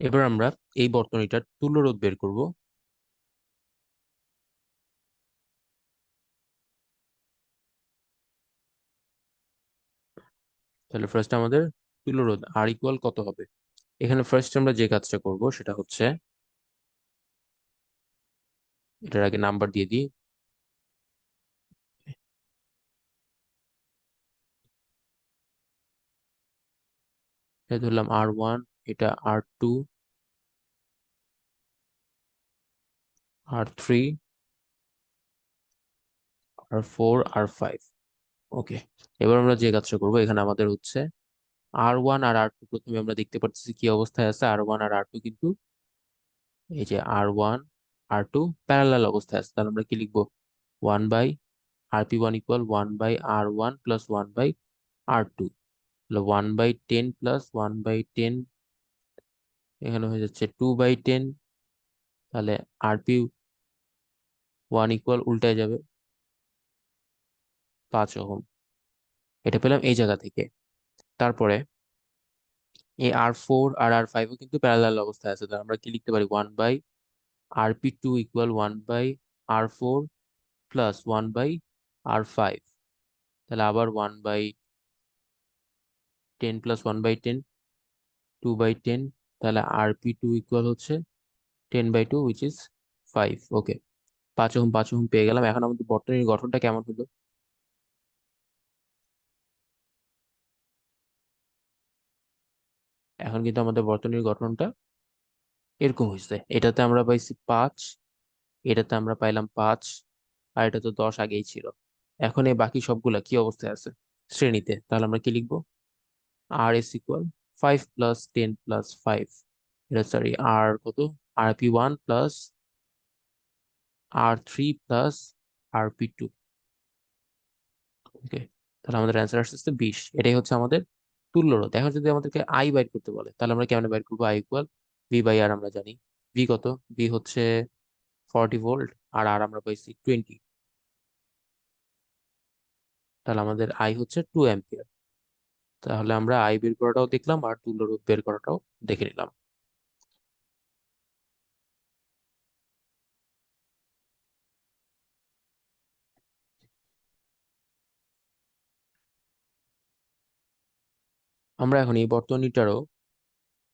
এবার আমরা এই বর্তনীটার তুল্য রোধ বের করব। তাহলে ফার্স্ট আমাদের তুল্য রোধ আর ইকুয়াল কত হবে? এখানে ফার্স্ট আমরা যে কাজটা করব সেটা হচ্ছে এটার আগে নাম্বার দিয়ে দিই। ধরলাম আর ওয়ান এটা R two R three R four R five okay এবার আমরা যে কাজটা করব, এখানে আমাদের হচ্ছে আর ওয়ান আর আর টু প্রথমে আমরা দেখতে পাচ্ছি কি অবস্থায় আছে। আর ওয়ান আর আর টু কিন্তু এই যে R one R two parallel অবস্থায় আছে। তাহলে আমরা কি লিখব? One by R P one equal one by R one plus one by R two one by ten plus one by ten এখানে হয়ে যাচ্ছে টু বাই টেন তাহলে আর পি ওয়ান ইকুয়াল উল্টায় যাবে পাঁচ ওহম। এটা পেলাম এই জায়গা থেকে। তারপরে এই আর ফোর আর আর ফাইভও কিন্তু প্যারালাল অবস্থায় আছে। তাহলে আমরা কি লিখতে পারি? One by R P two equal one by R four plus one by R five তাহলে আবার one by ten plus one by ten two by ten তাহলে আর পি টু ইকুয়াল হচ্ছে ten by two which is five okay পাঁচ ohm পাঁচ ohm পেয়ে গেলাম। এখন আমাদের বর্তনীর গঠনটা কেমন হলো? এখন কিন্তু আমাদের বর্তনীর গঠনটা এরকম হয়েছে। এটাতে আমরা পাইছি পাঁচ, এটাতে আমরা পাইলাম পাঁচ, আর এটা তো দশ আগেই ছিল। এখন এই বাকি সবগুলা কি অবস্থায় আছে? শ্রেণীতে। তাহলে আমরা কি লিখব? R S equal five plus ten plus five এটা সরি আর কত R P one plus R three plus R P two okay তাহলে আমাদের অ্যান্সার আসছে বিশ। এটাই হচ্ছে আমাদের তুল্য রোধ এখন যদি আমাদেরকে আই বাইর করতে বলে, তাহলে আমরা কেমন বাইর করব? I equal V by R আমরা জানি। ভি কত? ভি হচ্ছে ফর্টি ভোল্ট আর আর আমরা পাইছি টোয়েন্টি তাহলে আমাদের আই হচ্ছে টু অ্যাম্পিয়ার তাহলে আমরা আই বের করাটাও দেখলাম আর তুল্য রোধ বের করাটাও দেখে নিলাম। আমরা এখন এই বর্তনীটারও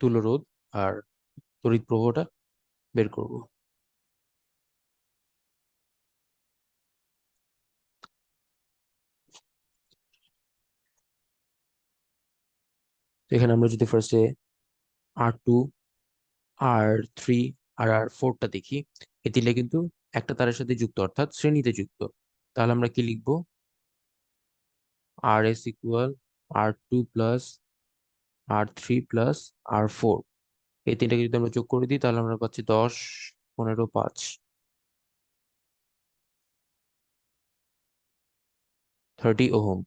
তুল্য রোধ আর তড়িৎ প্রবাহটা বের করব। এখানে আমরা যদি ফার্স্টে আর টু আর থ্রি আর আর ফোরটা দেখি, এ দিলে কিন্তু একটা তারের সাথে যুক্ত, অর্থাৎ শ্রেণীতে যুক্ত। তাহলে আমরা কি লিখব? R S equal R two plus R three plus R four এই তিনটাকে যদি আমরা যোগ করে দিই, তাহলে আমরা পাচ্ছি দশ, পনেরো, পাঁচ। Thirty ohm.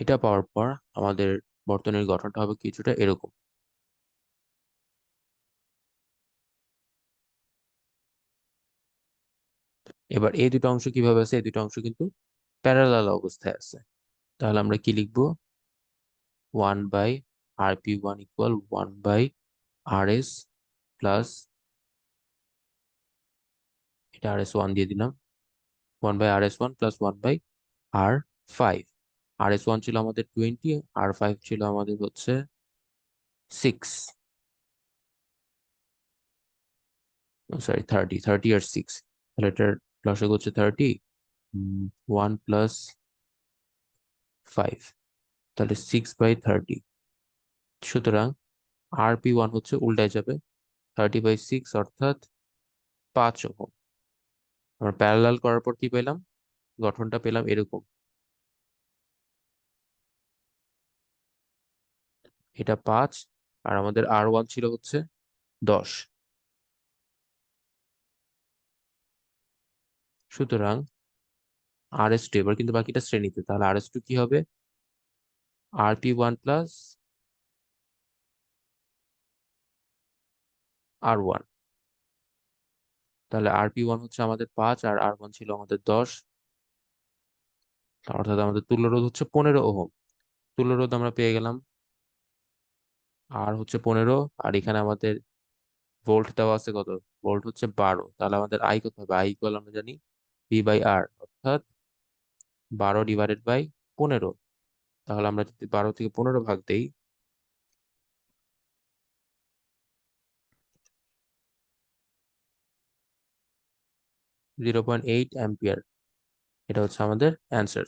এটা পাওয়ার পর আমাদের বর্তনীর গঠনটা হবে কিছুটা এরকম। এবার এই দুটো অংশ কীভাবে আছে? এই দুটো অংশ কিন্তু প্যারালাল অবস্থায় আছে। তাহলে আমরা কি লিখব? One by R P one equal one by R S plus এটা আর এস ওয়ান দিয়ে দিলাম। One by R S one plus one by R five R S one ছিল আমাদের টোয়েন্টি আর ফাইভ ছিল আমাদের হচ্ছে six sorry thirty thirty R six তাহলে এটার লসাগু হচ্ছে থার্টি ওয়ান প্লাস ফাইভ তাহলে সিক্স বাই থার্টি সুতরাং আর পি ওয়ান হচ্ছে উল্টায় যাবে থার্টি বাই সিক্স অর্থাৎ পাঁচ ওহম. আমরা প্যারালাল করার পর কি পেলাম? গঠনটা পেলাম এরকম। এটা পাঁচ, আর আমাদের আর ওয়ান ছিল হচ্ছে দশ। সুতরাং আর এস টু, এবার কিন্তু বাকিটা শ্রেণীতে, তাহলে আর এস টু কি হবে? R P one plus R one. তাহলে আরপি ওয়ান হচ্ছে আমাদের পাঁচ, আর আর ওয়ান ছিল আমাদের দশ। অর্থাৎ আমাদের তুল্য রোধ হচ্ছে পনেরো ওহম। তুল্য রোধ আমরা পেয়ে গেলাম আর হচ্ছে পনেরো, আর এখানে আমাদের ভোল্ট দেওয়া আছে কত? ভোল্ট হচ্ছে বারো। তাহলে আমাদের আই কত হবে? আই ইকুয়াল আমরা জানি পি বাই আর অর্থাৎ বারো ডিভাইডেড বাই পনেরো। তাহলে আমরা যদি বারো থেকে পনেরো ভাগ দেই জিরো পয়েন্ট এইট অ্যাম্পিয়ার এটা হচ্ছে আমাদের অ্যান্সার